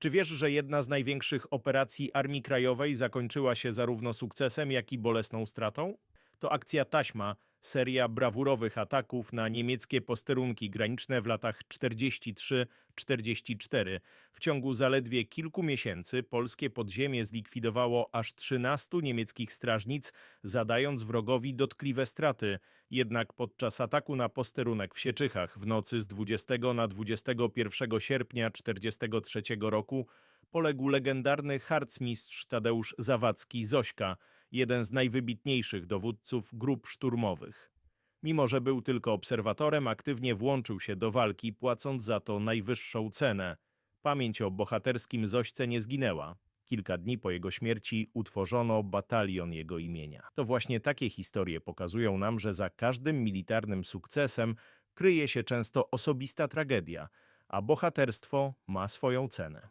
Czy wiesz, że jedna z największych operacji Armii Krajowej zakończyła się zarówno sukcesem, jak i bolesną stratą? To akcja Taśma, seria brawurowych ataków na niemieckie posterunki graniczne w latach 43-44. W ciągu zaledwie kilku miesięcy polskie podziemie zlikwidowało aż 13 niemieckich strażnic, zadając wrogowi dotkliwe straty. Jednak podczas ataku na posterunek w Sieczychach w nocy z 20 na 21 sierpnia 43 roku poległ legendarny harcmistrz Tadeusz Zawadzki Zośka, jeden z najwybitniejszych dowódców grup szturmowych. Mimo, że był tylko obserwatorem, aktywnie włączył się do walki, płacąc za to najwyższą cenę. Pamięć o bohaterskim Zośce nie zginęła. Kilka dni po jego śmierci utworzono batalion jego imienia. To właśnie takie historie pokazują nam, że za każdym militarnym sukcesem kryje się często osobista tragedia, a bohaterstwo ma swoją cenę.